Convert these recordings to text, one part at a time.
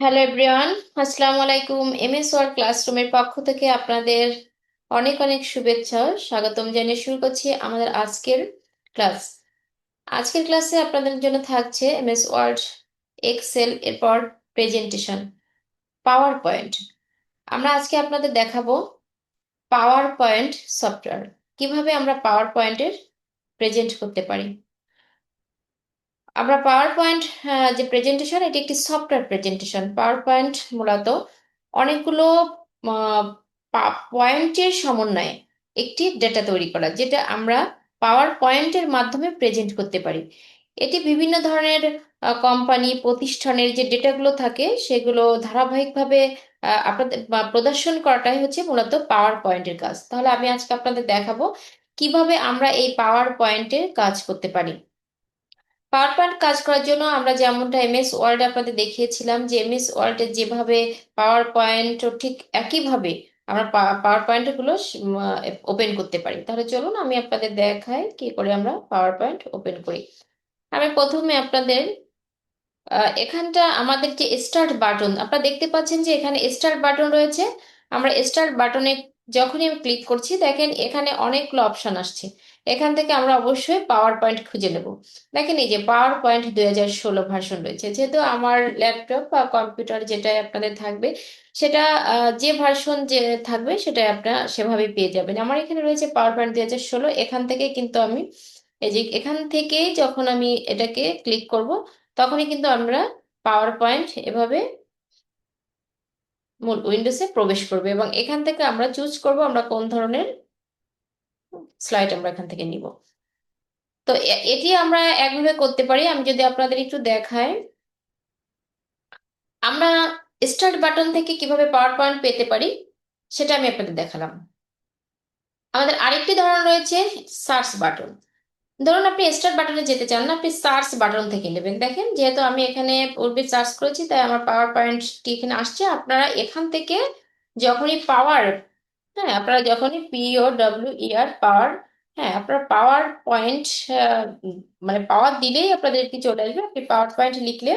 Hello everyone আসসালামু আলাইকুম MS word ক্লাসরুমের পক্ষ থেকে আপনাদের অনেক অনেক শুভেচ্ছা স্বাগতম জানিয়ে শুরু করছি আমাদের আজকের ক্লাস। আজকের ক্লাসে আপনাদের জন্য থাকছে এমএস ওয়ার্ড এক্সেল এরপর প্রেজেন্টেশন পাওয়ার পয়েন্ট আমরা আজকে আপনাদের দেখাবো পাওয়ার পয়েন্ট সফটওয়্যার কীভাবে আমরা পাওয়ার পয়েন্টের প্রেজেন্ট করতে পারি? আমরা পাওয়ার পয়েন্ট যে প্রেজেন্টেশন এটি একটি সফটওয়্যার প্রেজেন্টেশন পাওয়ার পয়েন্ট মূলত অনেকগুলো পয়েন্টের সমন্বয়ে একটি ডেটা তৈরি করা, যেটা আমরা পাওয়ার পয়েন্টের মাধ্যমে প্রেজেন্ট করতে পারি। এটি বিভিন্ন ধরনের কোম্পানি প্রতিষ্ঠানের যে ডেটাগুলো থাকে, সেগুলো ধারাবাহিকভাবে আপনাদের প্রদর্শন করাটাই হচ্ছে মূলত পাওয়ার পয়েন্টের কাজ। তাহলে আমি আজকে আপনাদের দেখাবো কীভাবে আমরা এই পাওয়ার পয়েন্টের কাজ করতে পারি। পাওয়ার পয়েন্ট কাজ করার জন্য আমরা যেমনটা এমএস ওয়ার্ড আপনাদের দেখিয়েছিলাম যে এমএস ওয়ার্ডে যেভাবে পাওয়ার পয়েন্ট ঠিক একইভাবে আমরা পাওয়ার পয়েন্টগুলো ওপেন করতে পারি। তাহলে চলুন আমি আপনাদের দেখাই কি করে আমরা পাওয়ার পয়েন্ট ওপেন করি। আমি প্রথমে আপনাদের এখানটা আমাদের যে স্টার্ট বাটন আপনারা দেখতে পাচ্ছেন যে এখানে স্টার্ট বাটন রয়েছে। আমরা স্টার্ট বাটনে যখনই আমি ক্লিক করছি দেখেন এখানে অনেকগুলো অপশন আসছে। এখান থেকে আমরা অবশ্যই পাওয়ার পয়েন্ট খুঁজে নেব। দেখেন এই যে পাওয়ার পয়েন্ট দুই হাজার ষোলো ভার্সন রয়েছে। যেহেতু আমার ল্যাপটপ বা কম্পিউটার যেটা আপনাদের থাকবে, সেটা যে ভার্সন যে থাকবে সেটা আপনারা সেভাবে পেয়ে যাবেন। আমার এখানে রয়েছে পাওয়ার পয়েন্ট দুই হাজার ষোলো। এখান থেকে কিন্তু আমি, এই যে এখান থেকেই যখন আমি এটাকে ক্লিক করব, তখনই কিন্তু আমরা পাওয়ার পয়েন্ট এভাবে মূল উইন্ডোসে প্রবেশ করবে এবং এখান থেকে আমরা চুজ করব আমরা কোন ধরনের স্লাইড আমরা এখান থেকে নিব। তো এটি আমরা একভাবে করতে পারি। আমি যদি আপনাদের একটু দেখাই। আমরা স্টার্ট বাটন থেকে কীভাবে পাওয়ার পয়েন্ট পেতে পারি, সেটা আমি আপনাদের দেখালাম। আমাদের আরেকটি ধরন রয়েছে সার্চ বাটন ধরুন আপনি স্টার্ট বাটনে যেতে চান না, আপনি সার্চ বাটন থেকে নেবেন। দেখেন, যেহেতু আমি এখানে পূর্বে সার্চ করেছি, তাই আমার পাওয়ার পয়েন্টটি এখানে আসছে। আপনারা এখান থেকে যখনই পাওয়ার হ্যাঁ আপনারা যখনই পিও ডাব্লিউ ইআর পাওয়ার হ্যাঁ আপনার পাওয়ার পয়েন্ট মানে পাওয়ার দিলেই আপনাদের এটি চলে আসবে? আপনি পাওয়ার পয়েন্ট লিখলে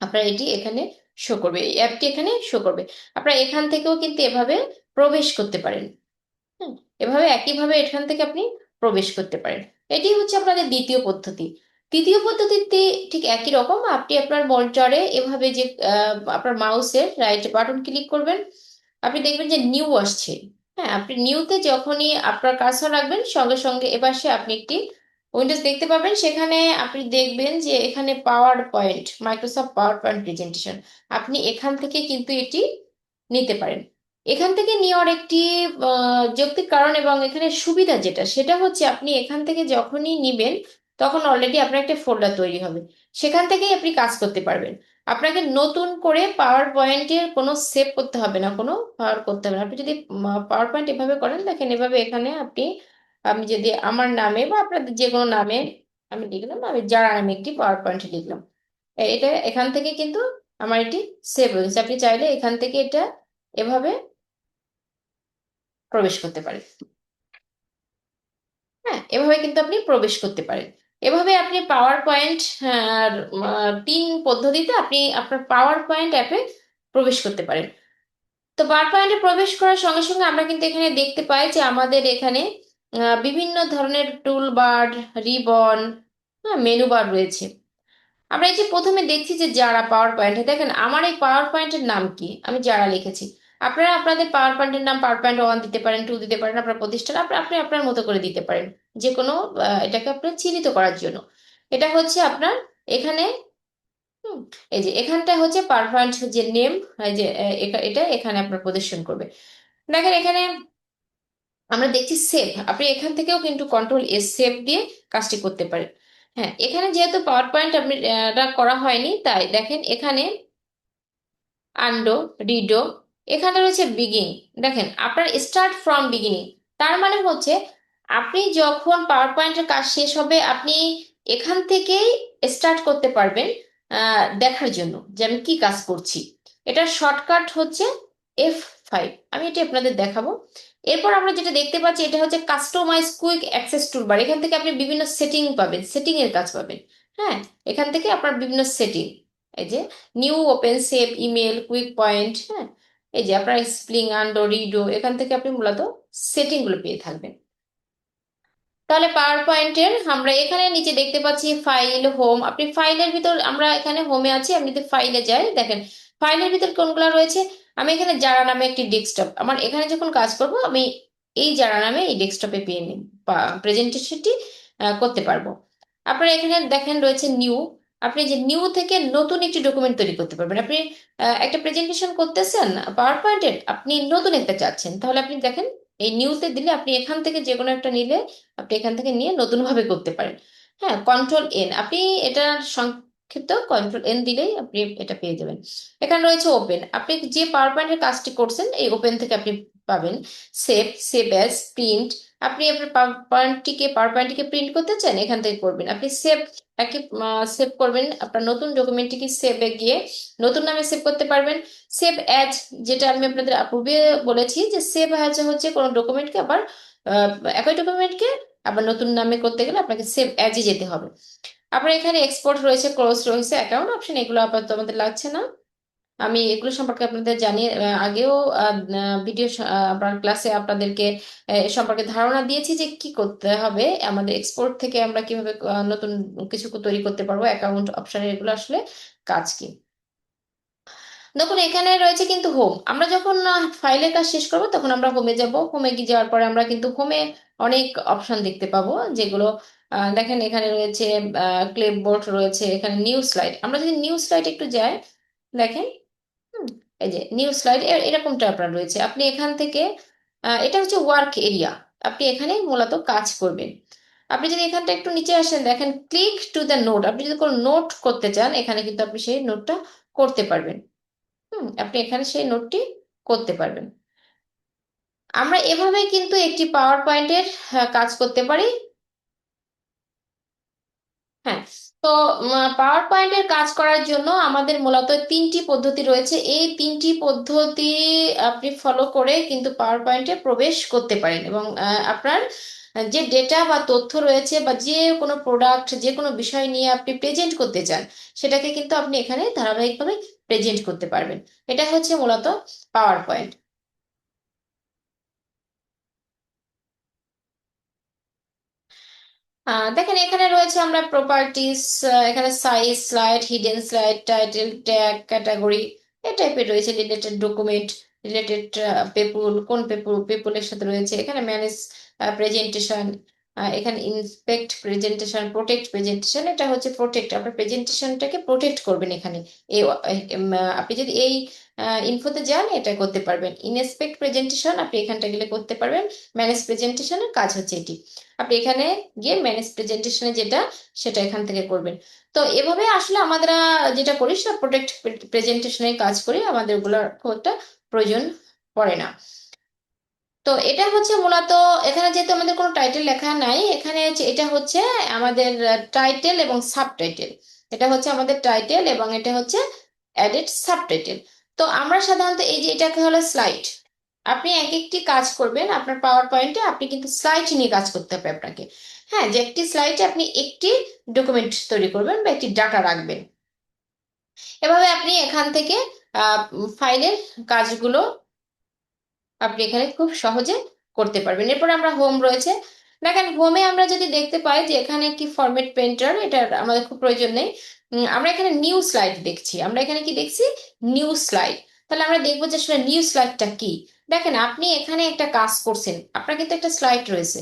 আপনার এটি এখানে শো করবে, এই অ্যাপটি এখানে শো করবে। আপনারা এখান থেকেও কিন্তু এভাবে প্রবেশ করতে পারেন। হ্যাঁ এভাবে একইভাবে এখান থেকে আপনি প্রবেশ করতে পারেন। এটি হচ্ছে আপনাদের দ্বিতীয় পদ্ধতি। তৃতীয় পদ্ধতিতে ঠিক একই রকম, আপনি আপনার মনিটরে এভাবে যে আপনার মাউসের রাইট বাটন ক্লিক করবেন। আপনি দেখবেন যে নিউ আসছে। হ্যাঁ আপনি নিউতে যখনই আপনার কার্সর রাখবেন, সঙ্গে সঙ্গে এপাশে আপনি একটি উইন্ডোজ দেখতে পাবেন। সেখানে আপনি দেখবেন যে এখানে PowerPoint Microsoft PowerPoint presentation আপনি এখান থেকে কিন্তু এটি নিতে পারেন। এখান থেকে নেওয়ার একটি যৌক্তিক কারণ এবং এখানে সুবিধা যেটা, সেটা হচ্ছে আপনি এখান থেকে যখনই নিবেন, তখন অলরেডি আপনার একটা ফোল্ডার তৈরি হবে। সেখান থেকেই আপনি কাজ করতে পারবেন। আপনাকে নতুন করে পাওয়ার পয়েন্টের কোনো সেভ করতে হবে না, কোনো পাওয়ার করতে হবে না। আপনি যদি পাওয়ার পয়েন্ট এভাবে করেন, দেখেন এভাবে এখানে আপনি, আমি যদি আমার নামে বা আপনাদের যে কোনো নামে আমি লিখলাম, আমি যারা নামে একটি পাওয়ার পয়েন্ট লিখলাম। এটা এখান থেকে কিন্তু আমার এটি সেভ হয়ে গেছে। আপনি চাইলে এখান থেকে এটা এভাবে প্রবেশ করতে পারেন। হ্যাঁ এভাবে কিন্তু আপনি প্রবেশ করতে পারেন। এভাবে আপনি পাওয়ার পয়েন্ট তিন পদ্ধতিতে আপনি আপনার পাওয়ার পয়েন্ট অ্যাপে প্রবেশ করতে পারেন। তো পাওয়ার পয়েন্টে প্রবেশ করার সঙ্গে সঙ্গে আমরা কিন্তু এখানে দেখতে পাই যে আমাদের এখানে বিভিন্ন ধরনের টুল বার রিবন মেনু বার রয়েছে। আমরা এই যে প্রথমে দেখছি যে যারা পাওয়ার পয়েন্টে দেখেন আমার এই পাওয়ার পয়েন্টের নাম কি? আমি যারা লিখেছি। আপনারা আপনাদের পাওয়ার পয়েন্টের নাম পাওয়ার পয়েন্ট ওয়ান দিতে পারেন টু দিতে পারেন, আপনার প্রতিষ্ঠান, আপনি আপনার মতো করে দিতে পারেন। যে কোনো এটাকে আপনার চিহ্নিত করার জন্য। এটা হচ্ছে আপনার এখানে এই যে এখানটা হচ্ছে পাওয়ার পয়েন্ট যে নেম যে এটা এখানে আপনার প্রদর্শন করবে। দেখেন এখানে আমরা দেখছি সেভ আপনি এখান থেকেও কিন্তু কন্ট্রোল এস সেভ দিয়ে কাজটি করতে পারেন। হ্যাঁ এখানে যেহেতু পাওয়ার পয়েন্ট আপনি করা হয়নি, তাই দেখেন এখানে আন্ডো রিডো এখানে রয়েছে বিগিং দেখেন, আপনার স্টার্ট ফ্রম বিগিনিং তার মানে হচ্ছে, আপনি যখন পাওয়ার পয়েন্টের কাজ শেষ হবে, আপনি এখান থেকেই স্টার্ট করতে পারবেন দেখার জন্য যে আমি কি কাজ করছি। এটার শর্টকাট হচ্ছে এফ ফাইভ আমি এটি আপনাদের দেখাবো। এরপর আমরা যেটা দেখতে পাচ্ছি, এটা হচ্ছে কাস্টমাইজ কুইক অ্যাক্সেস টুলবার এখান থেকে আপনি বিভিন্ন সেটিং পাবেন সেটিং এর কাজ পাবেন। হ্যাঁ এখান থেকে আপনার বিভিন্ন সেটিং এই যে new open save email quick point হ্যাঁ। এই যে আপনার স্প্লিং আন্ডো রিডো এখান থেকে আপনি মূলত সেটিংগুলো পেয়ে থাকবেন। তাহলে পাওয়ার পয়েন্টের আমরা এখানে নিচে দেখতে পাচ্ছি ফাইল হোম আপনি ফাইলের ভিতর আমরা এখানে হোমে আছি, আপনি যদি ফাইলে যাই, দেখেন ফাইলের ভিতর কোনগুলো রয়েছে? আমি এখানে যারা নামে একটি ডেস্কটপ আমার এখানে যখন কাজ করব, আমি এই যারা নামে এই ডেস্কটপে পেয়ে নিই প্রেজেন্টেশনটি করতে পারব। আপনার এখানে দেখেন রয়েছে নিউ আপনি যে নিউ থেকে নতুন একটি ডকুমেন্ট তৈরি করতে পারবেন। আপনি একটা প্রেজেন্টেশন করতেছেন পাওয়ার পয়েন্টের আপনি নতুন একটা চাচ্ছেন। তাহলে আপনি দেখেন, এই নিউতে দিলে আপনি এখান থেকে যে কোনো একটা নিলে আপনি এখান থেকে নিয়ে নতুন ভাবে করতে পারেন। হ্যাঁ কন্ট্রোল এন আপনি এটা সংক্ষিপ্ত কন্ট্রোল এন দিলেই আপনি এটা পেয়ে যাবেন। এখানে রয়েছে ওপেন আপনি যে পাওয়ার পয়েন্টের কাজটি করছেন, এই ওপেন থেকে আপনি পাবেন সেভ সেভ অ্যাজ প্রিন্ট আপনি আপনার পয়েন্টটিকে পাওয়ার পয়েন্টটিকে প্রিন্ট করতে চান, এখান থেকে করবেন। আপনি সেভ একে সেভ করবেন। আপনার নতুন ডকুমেন্টটিকে সেভে গিয়ে নতুন নামে সেভ করতে পারবেন। সেভ অ্যাজ যেটা আমি আপনাদের পূর্বে বলেছি যে সেভ অ্যাজ হচ্ছে কোনো ডকুমেন্টকে আবার একই ডকুমেন্টকে আবার নতুন নামে করতে গেলে আপনাকে সেভ অ্যাজে যেতে হবে। আপনার এখানে এক্সপোর্ট রয়েছে ক্লোজ রয়েছে অ্যাকাউন্ট অপশন এগুলো আপাতত আমাদের লাগছে না। আমি এগুলো সম্পর্কে আপনাদের জানিয়ে আগেও ভিডিও আপনার ক্লাসে আপনাদেরকে এ সম্পর্কে ধারণা দিয়েছি যে কি করতে হবে, আমাদের এক্সপোর্ট থেকে আমরা কীভাবে নতুন কিছু তৈরি করতে পারব অ্যাকাউন্ট অপশনে এগুলো আসলে কাজ কি। দেখুন, এখানে রয়েছে কিন্তু হোম আমরা যখন ফাইলের কাজ শেষ করব, তখন আমরা হোমে যাব। হোমে গিয়ে যাওয়ার পরে আমরা কিন্তু হোমে অনেক অপশন দেখতে পাবো, যেগুলো দেখেন এখানে রয়েছে ক্লিপবোর্ড রয়েছে, এখানে নিউ স্লাইড আমরা যদি নিউ স্লাইড একটু যাই, দেখেন এই যে নিউ স্লাইড এরকমটা আপনার রয়েছে। আপনি এখান থেকে এটা হচ্ছে ওয়ার্ক এরিয়া আপনি এখানে মূলত কাজ করবেন। আপনি যদি এখানটা একটু নিচে আসেন, দেখেন ক্লিক টু দ্য নোট আপনি যদি কোনো নোট করতে চান, এখানে কিন্তু আপনি সেই নোটটা করতে পারবেন। হুম, আপনি এখানে সেই নোটটি করতে পারবেন। আমরা এভাবে কিন্তু একটি পাওয়ার পয়েন্টের কাজ করতে পারি। হ্যাঁ তো পাওয়ার পয়েন্টের কাজ করার জন্য আমাদের মূলত তিনটি পদ্ধতি রয়েছে। এই তিনটি পদ্ধতি আপনি ফলো করে কিন্তু পাওয়ার পয়েন্টে প্রবেশ করতে পারেন এবং আপনার যে ডেটা বা তথ্য রয়েছে বা যে কোনো প্রোডাক্ট যে কোনো বিষয় নিয়ে আপনি প্রেজেন্ট করতে চান, সেটাকে কিন্তু আপনি এখানে ধারাবাহিকভাবে প্রেজেন্ট করতে পারবেন। এটা হচ্ছে মূলত পাওয়ার পয়েন্ট দেখেন, এখানে রয়েছে আমরা প্রপার্টিস এখানে size slide hidden slide title tag category এ টাইপের রয়েছে রিলেটেড ডকুমেন্ট রিলেটেড পেপুল কোন পেপুল পেপুলের সাথে রয়েছে, এখানে ম্যানেজ প্রেজেন্টেশন এখানে ইন্সপেক্ট প্রেজেন্টেশন প্রোটেক্ট প্রেজেন্টেশন এটা হচ্ছে প্রোটেক্ট আপনার প্রেজেন্টেশনটাকে প্রোটেক্ট করবেন এখানে। এই আপনি যদি এই ইনফোতে যান, এটা করতে পারবেন। ইনস্পেক্ট প্রেজেন্টেশন আপনি এখানটা গেলে করতে পারবেন। ম্যানেজ প্রেজেন্টেশনের কাজ হচ্ছে এটি। আপনি এখানে গিয়ে ম্যানেজ প্রেজেন্টেশনে যেটা, সেটা এখান থেকে করবেন। তো এভাবে আসলে আমরা যেটা করি সেটা প্রোটেক্ট প্রেজেন্টেশনের কাজ করি। আমাদের ওগুলোর প্রয়োজন পড়ে না। তো এটা হচ্ছে মূলত এখানে যেহেতু আমাদের কোনো টাইটেল লেখা নাই, এখানে এটা হচ্ছে আমাদের টাইটেল এবং সাবটাইটেল এটা হচ্ছে আমাদের টাইটেল এবং এটা হচ্ছে অ্যাডেড সাবটাইটেল তো আমরা সাধারণত এই যে এটাকে হলো স্লাইড আপনি এক একটি কাজ করবেন আপনার পাওয়ার পয়েন্টে আপনি কিন্তু স্লাইড নিয়ে কাজ করতে হবে আপনাকে। হ্যাঁ যে একটি স্লাইডে আপনি একটি ডকুমেন্ট তৈরি করবেন বা একটি ডাটা রাখবেন। এভাবে আপনি এখান থেকে ফাইলের কাজগুলো আপনি এখানে খুব সহজে করতে পারবেন। এরপর আমরা হোম রয়েছে। দেখেন হোমে আমরা যদি দেখতে পাই যে এখানে কি ফরম্যাট পেন্টার এটা আমাদের খুব প্রয়োজন নেই। আমরা এখানে নিউ স্লাইড দেখছি। আমরা এখানে কি দেখছি? নিউ স্লাইড তাহলে আমরা দেখব যে আসলে নিউ স্লাইডটা কি। দেখেন, আপনি এখানে একটা কাজ করছেন। আপনার কিন্তু একটা স্লাইড রয়েছে।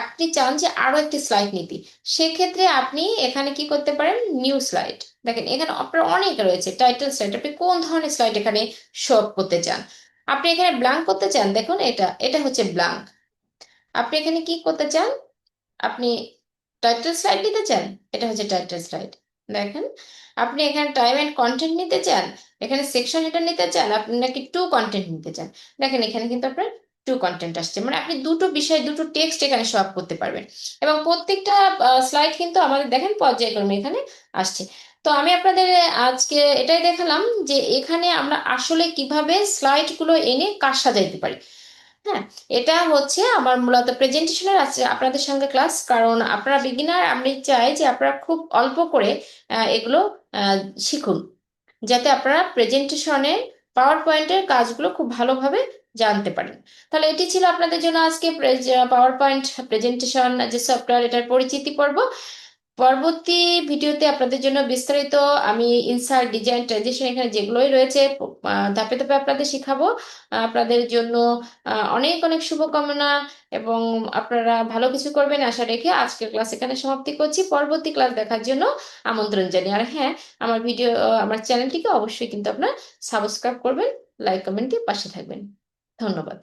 আপনি চান যে আরও একটি স্লাইড নিতে। সেক্ষেত্রে আপনি এখানে কি করতে পারেন? নিউ স্লাইড দেখেন, এখানে আপনার অনেক রয়েছে। টাইটেল স্লাইড আপনি কোন ধরনের স্লাইড এখানে শো করতে চান? আপনি এখানে ব্ল্যাঙ্ক করতে চান, দেখুন এটা এটা হচ্ছে ব্ল্যাঙ্ক আপনি এখানে কি করতে চান? আপনি টাইটেল স্লাইড নিতে চান? এটা হচ্ছে টাইটেল স্লাইড দেখেন, আপনি এখানে টাইম অ্যান্ড কন্টেন্ট নিতে চান? এখানে সেকশন এটা নিতে চান? আপনি নাকি টু কন্টেন্ট নিতে চান? দেখেন, এখানে কিন্তু আপনার টু কন্টেন্ট আসছে। মানে আপনি দুটো বিষয়, দুটো টেক্সট এখানে শো করতে পারবেন। এবং প্রত্যেকটা স্লাইড কিন্তু আমাদের দেখেন পর্যায়ক্রমে এখানে আসছে। তো আমি আপনাদের আজকে এটাই দেখালাম যে এখানে আমরা আসলে কীভাবে স্লাইডগুলো এনে কাজ সাজাইতে পারি। হ্যাঁ এটা হচ্ছে আমার মূলত প্রেজেন্টেশনের আছে আপনাদের সঙ্গে ক্লাস কারণ আপনারা বিগিনার আমি চাই যে আপনারা খুব অল্প করে এগুলো শিখুন, যাতে আপনারা প্রেজেন্টেশনে পাওয়ার পয়েন্টের কাজগুলো খুব ভালোভাবে জানতে পারেন। তাহলে এটি ছিল আপনাদের জন্য আজকে পাওয়ার পয়েন্ট প্রেজেন্টেশন যে সফটওয়্যার এটার পরিচিতি পর্ব। পরবর্তী ভিডিওতে আপনাদের জন্য বিস্তারিত আমি ইনসার্ট ডিজাইন ট্রানজেকশন এখানে যেগুলোই রয়েছে ধাপে ধাপে আপনাদের শেখাবো। আপনাদের জন্য অনেক অনেক শুভকামনা এবং আপনারা ভালো কিছু করবেন আশা রেখে আজকের ক্লাস এখানে সমাপ্তি করছি। পরবর্তী ক্লাস দেখার জন্য আমন্ত্রণ জানি আর হ্যাঁ আমার ভিডিও আমার চ্যানেলটিকে অবশ্যই কিন্তু আপনার সাবস্ক্রাইব করবেন লাইক কমেন্ট দিয়ে পাশে থাকবেন। ধন্যবাদ।